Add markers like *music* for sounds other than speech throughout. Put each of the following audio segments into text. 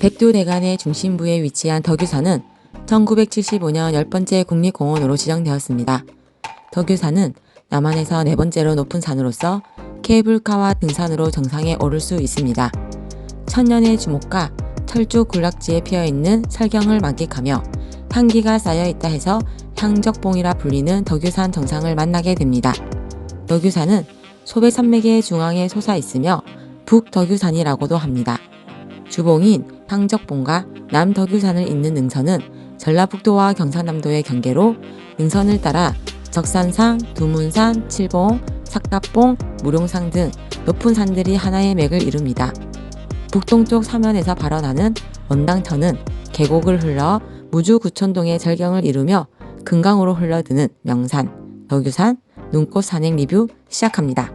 백두대간의 중심부에 위치한 덕유산은 1975년 10번째 국립공원으로 지정되었습니다. 덕유산은 남한에서 네 번째로 높은 산으로서 케이블카와 등산으로 정상에 오를 수 있습니다. 천년의 주목과 철쭉 군락지에 피어있는 설경을 만끽하며 향기가 쌓여있다 해서 향적봉이라 불리는 덕유산 정상을 만나게 됩니다. 덕유산은 소배 산맥의 중앙에 솟아 있으며 북덕유산이라고도 합니다. 주봉인 향적봉과 남덕유산을 잇는 능선은 전라북도와 경상남도의 경계로 능선을 따라 적산상, 두문산, 칠봉, 삭갑봉, 무룡상 등 높은 산들이 하나의 맥을 이룹니다. 북동쪽 서면에서 발원하는 원당천은 계곡을 흘러 무주구촌동의 절경을 이루며 금강으로 흘러드는 명산, 덕유산, 눈꽃 산행 리뷰 시작합니다.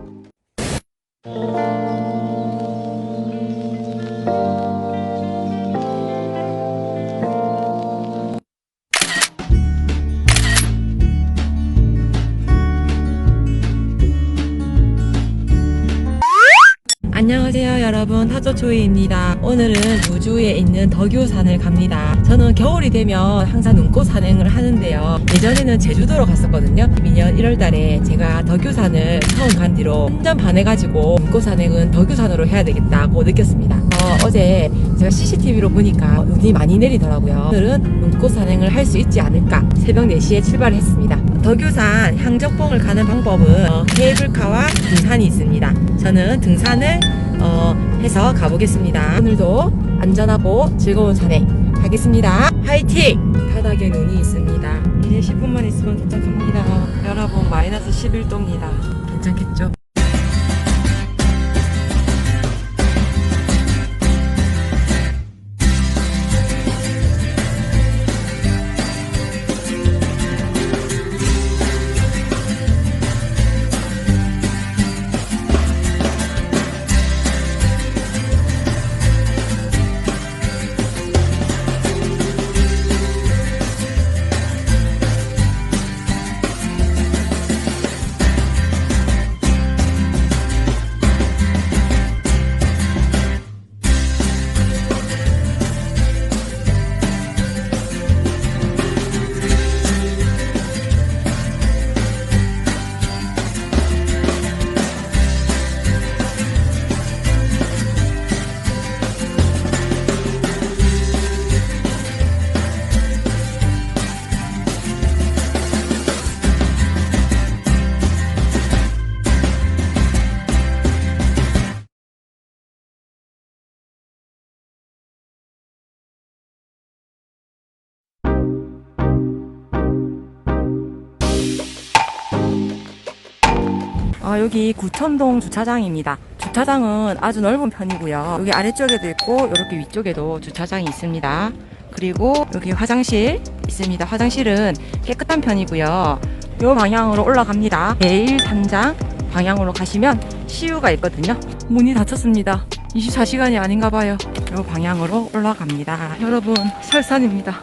안녕하세요 여러분. 타조초이입니다. 오늘은 무주에 있는 덕유산을 갑니다. 저는 겨울이 되면 항상 눈꽃 산행을 하는데요. 예전에는 제주도로 갔었거든요. 미년 1월달에 제가 덕유산을 처음 간 뒤로 완전 반해가지고 눈꽃 산행은 덕유산으로 해야 되겠다고 느꼈습니다. 어, 제 제가 CCTV로 보니까 눈이 많이 내리더라고요. 오늘은 눈꽃 산행을 할 수 있지 않을까. 새벽 4시에 출발을 했습니다. 덕유산 향적봉을 가는 방법은 어, 케이블카와 등산이 있습니다. 저는 등산을 어, 해서 가보겠습니다. 오늘도 안전하고 즐거운 산행 하겠습니다. 화이팅! 바닥에 눈이 있습니다. 이제 10분만 있으면 도착합니다. 여러분 마이너스 11도입니다. 괜찮겠죠? 아, 여기 구천동 주차장입니다. 주차장은 아주 넓은 편이고요. 여기 아래쪽에도 있고 이렇게 위쪽에도 주차장이 있습니다. 그리고 여기 화장실 있습니다. 화장실은 깨끗한 편이고요. 이 방향으로 올라갑니다. 제1산장 방향으로 가시면 시유가 있거든요. 문이 닫혔습니다. 24시간이 아닌가 봐요. 이 방향으로 올라갑니다. 여러분 설산입니다.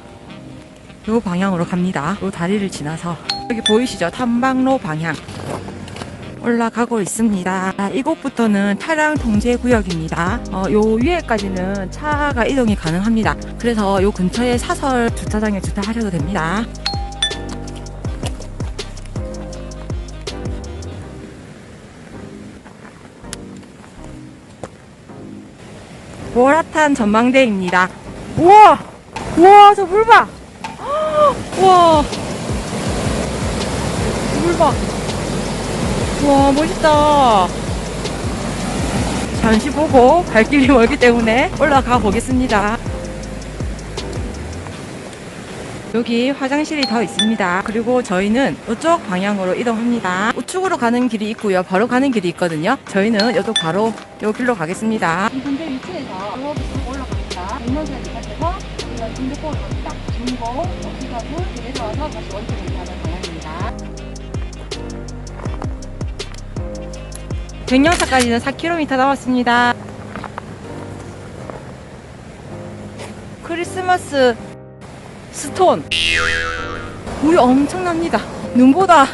이 방향으로 갑니다. 이 다리를 지나서 여기 보이시죠? 탐방로 방향. 올라가고 있습니다. 아, 이곳부터는 차량 통제 구역입니다. 어, 요 위에까지는 차가 이동이 가능합니다. 그래서 요 근처에 사설 주차장에 주차하셔도 됩니다. 보라탄 전망대입니다. 우와! 우와, 저 물 봐! *gasps* 우와! 물 봐! 와 멋있다. 잠시 보고 갈 길이 멀기 때문에 올라가 보겠습니다. 여기 화장실이 더 있습니다. 그리고 저희는 이쪽 방향으로 이동합니다. 우측으로 가는 길이 있고요. 바로 가는 길이 있거든요. 저희는 이쪽 바로 이 길로 가겠습니다. 현재 위치에서 올라갑니다. 백년선 밑에서 이런 중국공을 갑니다. 중공, 어시가구 내려와서 다시 원점으로 가는 백령사까지는 4km 남았습니다 크리스마스 스톤 물이 엄청납니다 눈보다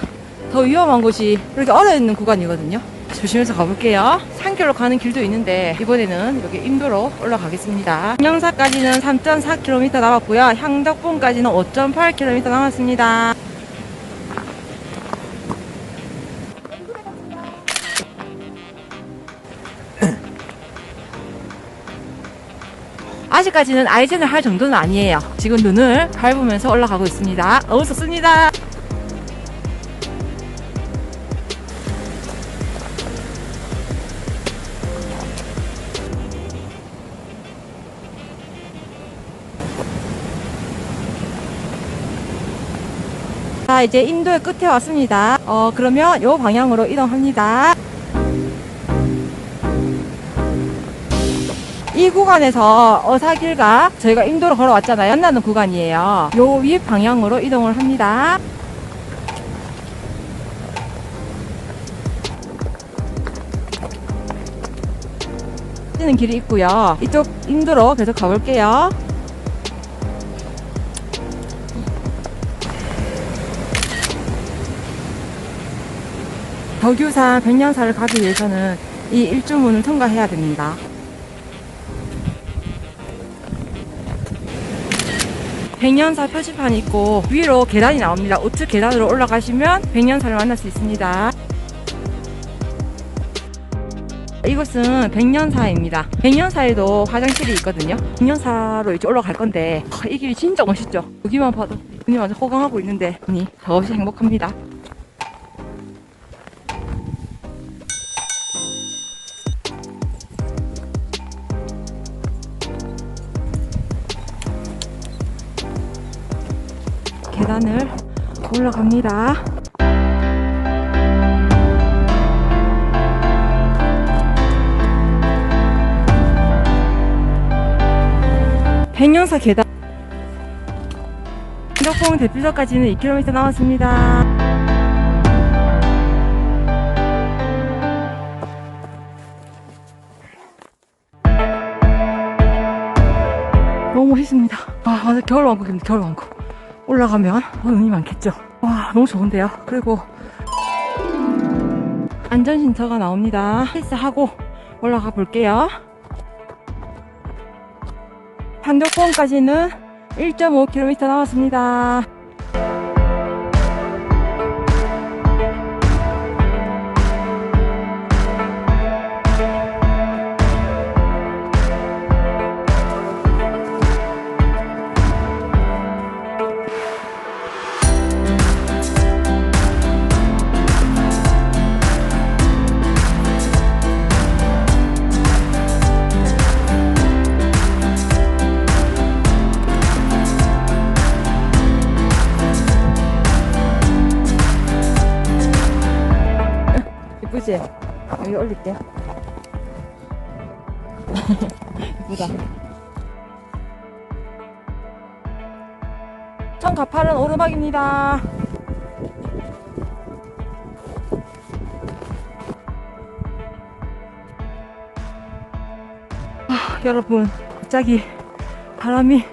더 위험한 곳이 이렇게 얼어 있는 구간이거든요 조심해서 가볼게요. 산길로 가는 길도 있는데 이번에는 여기 인도로 올라가겠습니다. 명사까지는 3.4km 남았고요. 향덕봉까지는 5.8km 남았습니다. 아직까지는 아이젠을 할 정도는 아니에요. 지금 눈을 밟으면서 올라가고 있습니다. 어우 좋습니다. 자, 이제 인도의 끝에 왔습니다. 어, 그러면 요 방향으로 이동합니다. 이 구간에서 어사길과 저희가 인도로 걸어왔잖아요. 만나는 구간이에요. 요 위 방향으로 이동을 합니다. 뛰는 길이 있고요. 이쪽 인도로 계속 가볼게요. 덕유산 백년사를 가기 위해서는 이 일주문을 통과해야 됩니다. 백년사 표지판이 있고 위로 계단이 나옵니다. 우측 계단으로 올라가시면 백년사를 만날 수 있습니다. 이곳은 백년사입니다. 백년사에도 화장실이 있거든요. 백년사로 이제 올라갈 건데 아, 이 길이 진짜 멋있죠. 여기만 봐도 눈이 완전 호강하고 있는데 더없이 행복합니다. 계단을 올라갑니다. 백년사 계단. 인덕봉 대피소까지는 2km 남았습니다. 너무 멋있습니다. 아, 완전 겨울 왕국입니다. 겨울 왕국. 올라가면 어, 눈이 많겠죠. 와 너무 좋은데요. 그리고 안전신처가 나옵니다. 헬스하고 올라가 볼게요. 한덕봉까지는 1.5km 남았습니다. 예쁘지? 여기 올릴게. 예쁘다. 천 가파른 오르막입니다. 아, 여러분, 갑자기 바람이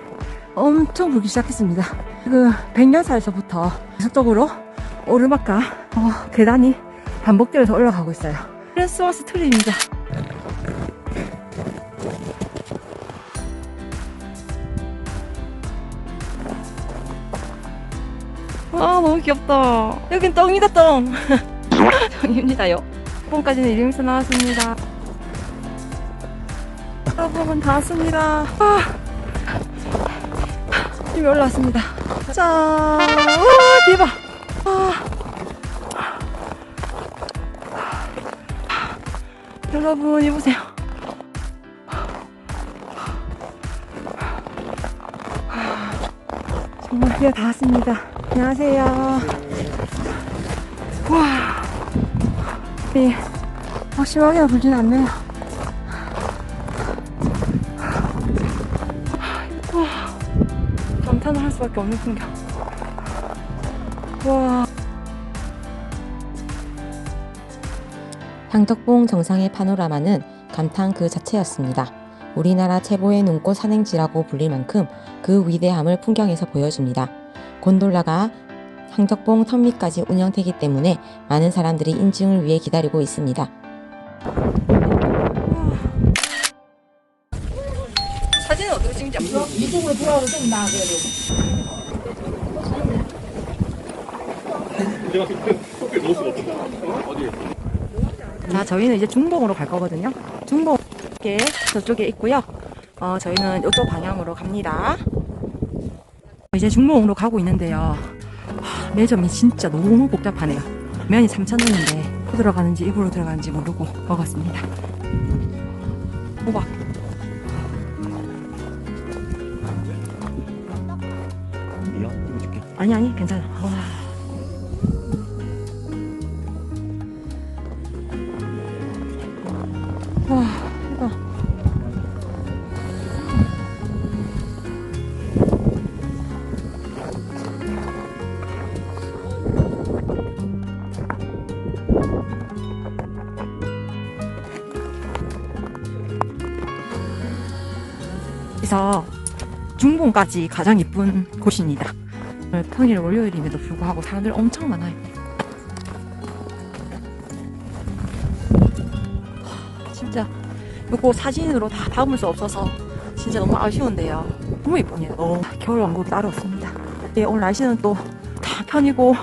엄청 불기 시작했습니다. 그 백년사에서부터 계속적으로 오르막과 어, 계단이 반복되면서 올라가고 있어요. 크리스마스 트리입니다. 아 너무 귀엽다. 여긴 똥이다 똥. *laughs* 똥입니다요. 똥까지는 이름에서 나왔습니다. 여러분 다 왔습니다. 아, 힘이 올라왔습니다. 짠. 와 대박. 여러분 이보세요. 정말 드디어 다 왔습니다. 안녕하세요. 와, 이 어, 심하게 불진 않네요. 와, 감탄을 할 수밖에 없는 풍경. 향덕봉 정상의 파노라마는 감탄 그 자체였습니다. 우리나라 최고의 눈꽃 산행지라고 불릴 만큼 그 위대함을 풍경에서 보여줍니다. 곤돌라가 향덕봉 턱 밑까지 운영되기 때문에 많은 사람들이 인증을 위해 기다리고 있습니다. 사진은 어떻게 찍는지 이쪽으로 돌아와도 좀 나아 그래도. 자, 저희는 이제 중봉으로 갈 거거든요. 중봉 게 저쪽에 있고요. 어, 저희는 이쪽 방향으로 갑니다. 이제 중봉으로 가고 있는데요. 하, 매점이 진짜 너무 복잡하네요. 면이 3,000원인데 어디로 들어가는지 입으로 들어가는지 모르고 먹었습니다. 호박. 아니 아니 괜찮아. 와. 와, 그래서 중봉까지 가장 예쁜 곳입니다. 오늘 평일 월요일임에도 불구하고 사람들 엄청 많아요. 와, 진짜 이거 사진으로 다 담을 수 없어서 진짜 너무 아쉬운데요. 너무 예쁘네요. 너무 겨울 왕국 따로 없습니다. 예, 오늘 날씨는 또 다 편이고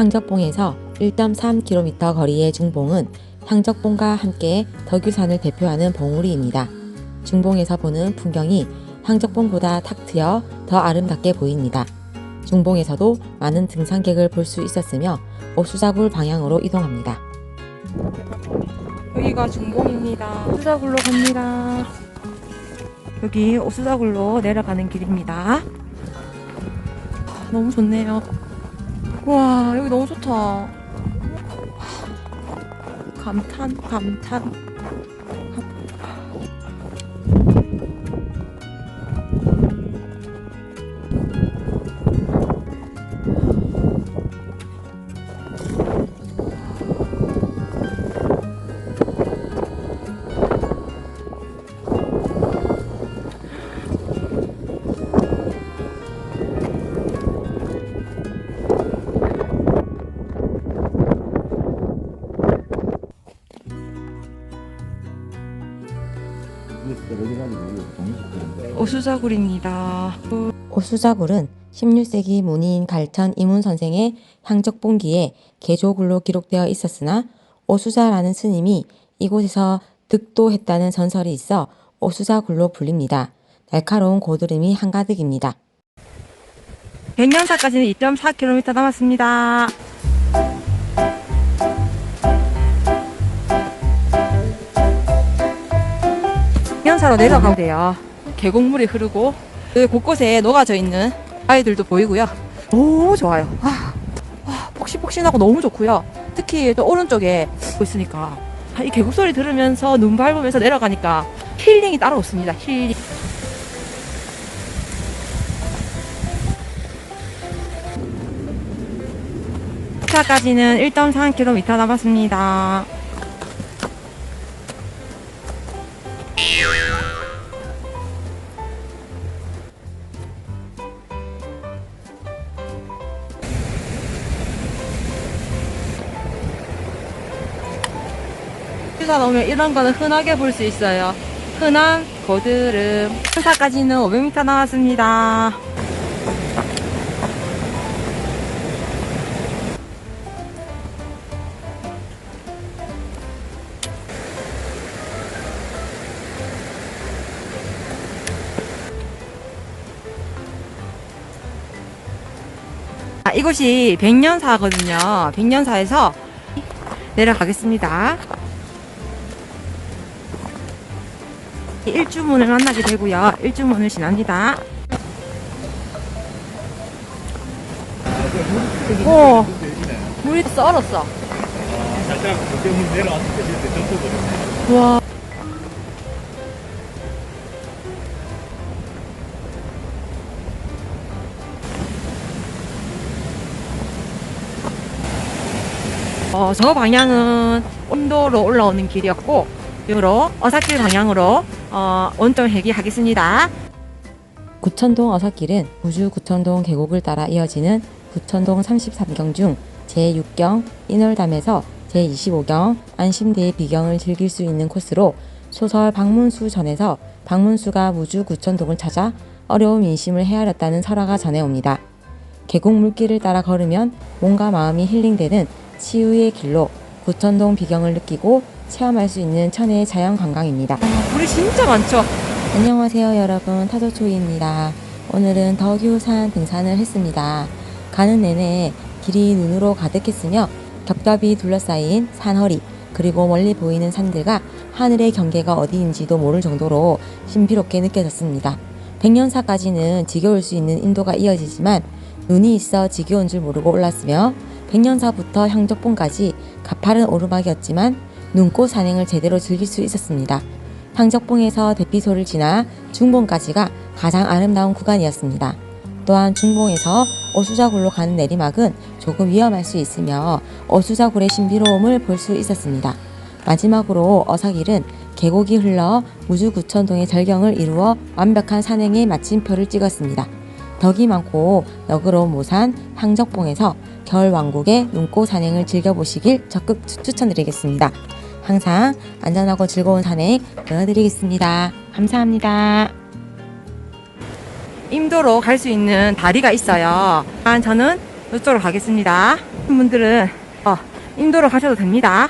향적봉에서 1.3km 거리의 중봉은 향적봉과 함께 덕유산을 대표하는 봉우리입니다. 중봉에서 보는 풍경이 향적봉보다 탁 트여 더 아름답게 보입니다. 중봉에서도 많은 등산객을 볼 수 있었으며 오수자굴 방향으로 이동합니다. 여기가 중봉입니다. 오수자굴로 갑니다. 여기 오수자굴로 내려가는 길입니다. 아, 너무 좋네요. 와, 여기 너무 좋다. 감탄, 감탄. 오수자굴입니다. 오수자굴은 16세기 문인 갈천 이문 선생의 향적봉기에 개조굴로 기록되어 있었으나 오수자라는 스님이 이곳에서 득도했다는 전설이 있어 오수자굴로 불립니다. 날카로운 고드름이 한가득입니다. 백년사까지는 2.4km 남았습니다. 백년사로 내려가면 돼요. 계곡물이 흐르고 그 곳곳에 녹아져 있는 아이들도 보이고요. 너무 좋아요. 아, 와, 폭신폭신하고 너무 좋고요. 특히 또 오른쪽에 있으니까 아, 이 계곡 소리 들으면서 눈 밟으면서 내려가니까 힐링이 따로 없습니다. 힐링. 차까지는 1.3km 남았습니다. 휴사 오면 이런 거는 흔하게 볼 수 있어요. 흔한 고드름. 휴사까지는 500m 남았습니다. 아, 이곳이 백년사거든요. 백년사에서 내려가겠습니다. 일주문을 만나게 되고요. 일주문을 지납니다. 오, 물이 썰었어. 와. 어, 저 방향은 온도로 올라오는 길이었고, 이로 어사길 방향으로 어, 원점 회귀하겠습니다. 구천동 어사길은 우주 구천동 계곡을 따라 이어지는 구천동 33경 중 제6경 인월담에서 제25경 안심대의 비경을 즐길 수 있는 코스로 소설 박문수 전에서 박문수가 우주 구천동을 찾아 어려운 민심을 헤아렸다는 설화가 전해옵니다. 계곡 물길을 따라 걸으면 몸과 마음이 힐링되는 치유의 길로 구천동 비경을 느끼고 체험할 수 있는 천혜의 자연 관광입니다. 물이 진짜 많죠? 안녕하세요 여러분 타조초이입니다. 오늘은 덕유산 등산을 했습니다. 가는 내내 길이 눈으로 가득했으며 겹겹이 둘러싸인 산허리 그리고 멀리 보이는 산들과 하늘의 경계가 어디인지도 모를 정도로 신비롭게 느껴졌습니다. 백년사까지는 지겨울 수 있는 인도가 이어지지만 눈이 있어 지겨운 줄 모르고 올랐으며 백년사부터 향적봉까지 가파른 오르막이었지만 눈꽃 산행을 제대로 즐길 수 있었습니다. 향적봉에서 대피소를 지나 중봉까지가 가장 아름다운 구간이었습니다. 또한 중봉에서 어수자굴로 가는 내리막은 조금 위험할 수 있으며 어수자굴의 신비로움을 볼 수 있었습니다. 마지막으로 어사길은 계곡이 흘러 우주구천동의 절경을 이루어 완벽한 산행의 마침표를 찍었습니다. 덕이 많고 너그러운 모산 향적봉에서 겨울왕국의 눈꽃 산행을 즐겨보시길 적극 추- 추천드리겠습니다. 항상 안전하고 즐거운 산행 보여드리겠습니다. 감사합니다. 임도로 갈 수 있는 다리가 있어요. 아, 저는 이쪽으로 가겠습니다. 분들은 어, 임도로 가셔도 됩니다.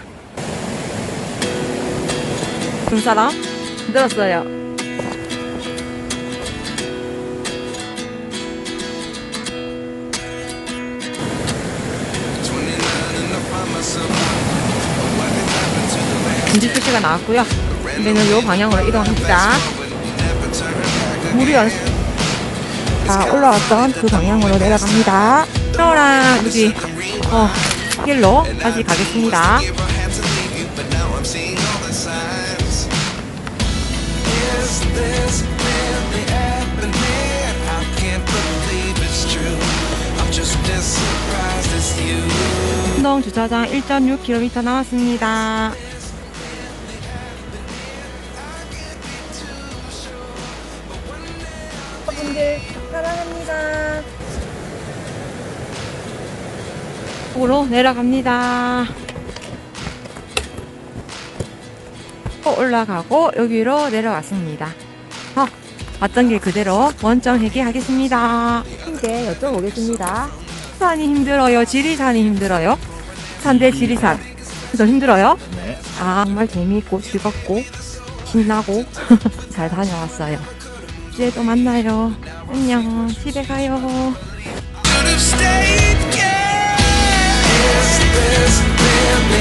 눈사람 들었어요. 금지 표시가 나왔고요. 우리는 이 방향으로. 물이 안 자, 올라왔던 그 방향으로 내려갑니다. 저랑 여기, 어, 길로 다시 가겠습니다. 운동 주차장 1.6km 나왔습니다. 으로 내려갑니다. 또 올라가고 여기로 내려왔습니다. 어, 왔던 길 그대로 원점 회귀하겠습니다. 이제 여쭤보겠습니다. 산이 힘들어요? 지리산이 힘들어요? 산대 지리산. 더 힘들어요? 네. 아, 정말 재미있고 즐겁고 신나고 *laughs* 잘 다녀왔어요. 이제 또 만나요. 안녕. 집에 가요. this, this, this.